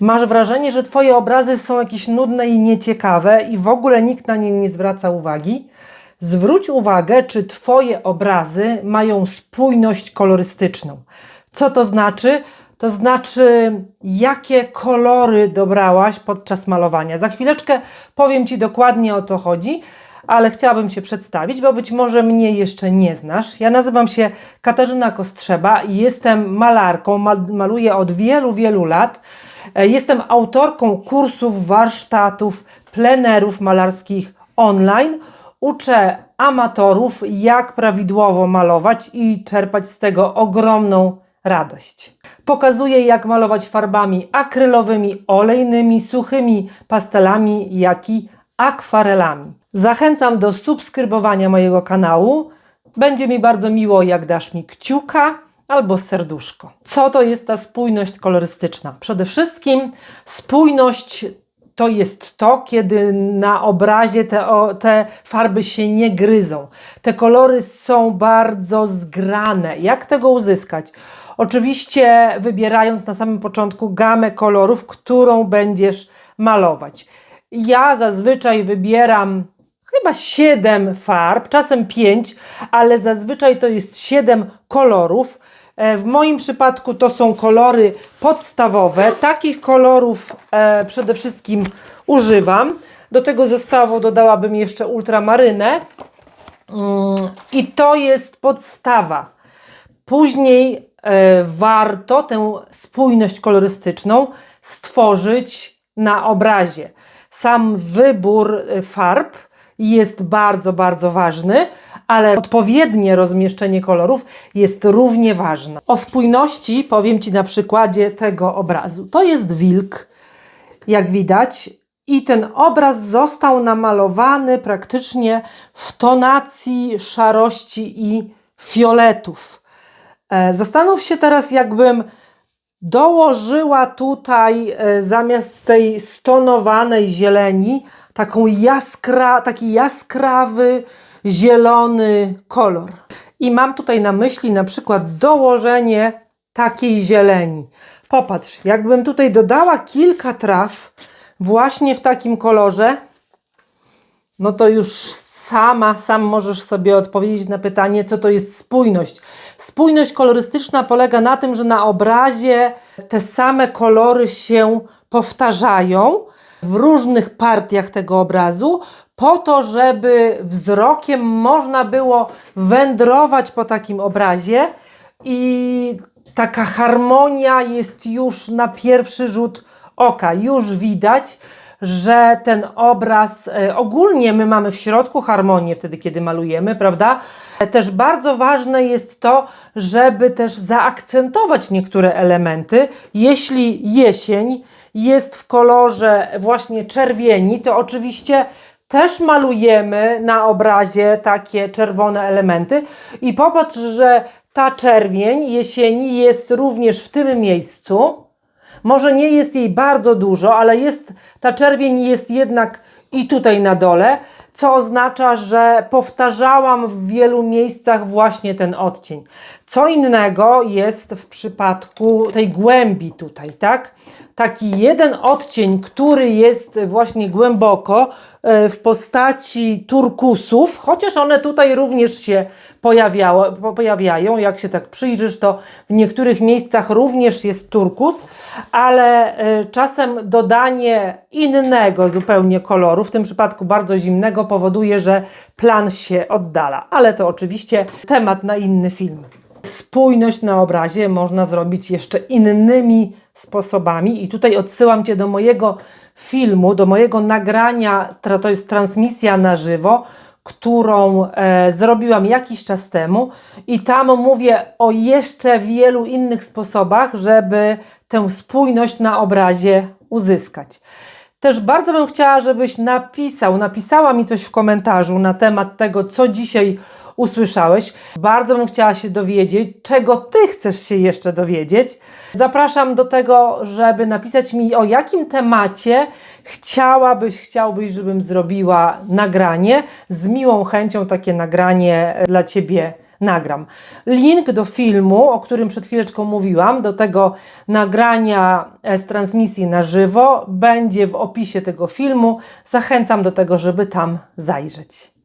Masz wrażenie, że Twoje obrazy są jakieś nudne i nieciekawe i w ogóle nikt na nie nie zwraca uwagi? Zwróć uwagę, czy Twoje obrazy mają spójność kolorystyczną. Co to znaczy? To znaczy, jakie kolory dobrałaś podczas malowania. Za chwileczkę powiem Ci dokładnie o to chodzi, ale chciałabym się przedstawić, bo być może mnie jeszcze nie znasz. Ja nazywam się Katarzyna Kostrzeba i jestem malarką, mal- maluję od wielu, wielu lat. E, Jestem autorką kursów, warsztatów, plenerów malarskich online. Uczę amatorów, jak prawidłowo malować i czerpać z tego ogromną radość. Pokazuję, jak malować farbami akrylowymi, olejnymi, suchymi pastelami, jak i akwarelami. Zachęcam do subskrybowania mojego kanału. Będzie mi bardzo miło, jak dasz mi kciuka albo serduszko. Co to jest ta spójność kolorystyczna? Przede wszystkim spójność to jest to, kiedy na obrazie te, o, te farby się nie gryzą. Te kolory są bardzo zgrane. Jak tego uzyskać? Oczywiście wybierając na samym początku gamę kolorów, którą będziesz malować. Ja zazwyczaj wybieram chyba 7 farb, czasem 5, ale zazwyczaj to jest 7 kolorów. E, W moim przypadku to są kolory podstawowe. Takich kolorów e, przede wszystkim używam. Do tego zestawu dodałabym jeszcze ultramarynę. Mm, I to jest podstawa. Później e, warto tę spójność kolorystyczną stworzyć na obrazie. Sam wybór farb jest bardzo, bardzo ważny, ale odpowiednie rozmieszczenie kolorów jest równie ważne. O spójności powiem Ci na przykładzie tego obrazu. To jest wilk, jak widać, i ten obraz został namalowany praktycznie w tonacji szarości i fioletów. E, Zastanów się teraz, jakbym dołożyła tutaj e, zamiast tej stonowanej zieleni taką jaskra, taki jaskrawy, zielony kolor. I mam tutaj na myśli na przykład dołożenie takiej zieleni. Popatrz, jakbym tutaj dodała kilka traw właśnie w takim kolorze, no to już sama, sam możesz sobie odpowiedzieć na pytanie, co to jest spójność. Spójność kolorystyczna polega na tym, że na obrazie te same kolory się powtarzają w różnych partiach tego obrazu, po to, żeby wzrokiem można było wędrować po takim obrazie i taka harmonia jest już na pierwszy rzut oka. Już widać, że ten obraz, e, ogólnie my mamy w środku harmonię wtedy, kiedy malujemy, prawda? Też bardzo ważne jest to, żeby też zaakcentować niektóre elementy. Jeśli jesień jest w kolorze właśnie czerwieni, to oczywiście też malujemy na obrazie takie czerwone elementy i popatrz, że ta czerwień jesieni jest również w tym miejscu. Może nie jest jej bardzo dużo, ale jest, ta czerwień jest jednak i tutaj na dole, co oznacza, że powtarzałam w wielu miejscach właśnie ten odcień. Co innego jest w przypadku tej głębi tutaj, tak? Taki jeden odcień, który jest właśnie głęboko e, w postaci turkusów, chociaż one tutaj również się pojawiają. Jak się tak przyjrzysz, to w niektórych miejscach również jest turkus, ale e, czasem dodanie innego zupełnie koloru, w tym przypadku bardzo zimnego, powoduje, że plan się oddala. Ale to oczywiście temat na inny film. Spójność na obrazie można zrobić jeszcze innymi sposobami, i tutaj odsyłam Cię do mojego filmu, do mojego nagrania, to jest transmisja na żywo, którą e, zrobiłam jakiś czas temu, i tam mówię o jeszcze wielu innych sposobach, żeby tę spójność na obrazie uzyskać. Też bardzo bym chciała, żebyś napisał, napisała mi coś w komentarzu na temat tego, co dzisiaj usłyszałeś. Bardzo bym chciała się dowiedzieć, czego ty chcesz się jeszcze dowiedzieć. Zapraszam do tego, żeby napisać mi, o jakim temacie chciałabyś, chciałbyś, żebym zrobiła nagranie. Z miłą chęcią takie nagranie dla ciebie nagram. Link do filmu, o którym przed chwileczką mówiłam, do tego nagrania z transmisji na żywo, będzie w opisie tego filmu. Zachęcam do tego, żeby tam zajrzeć.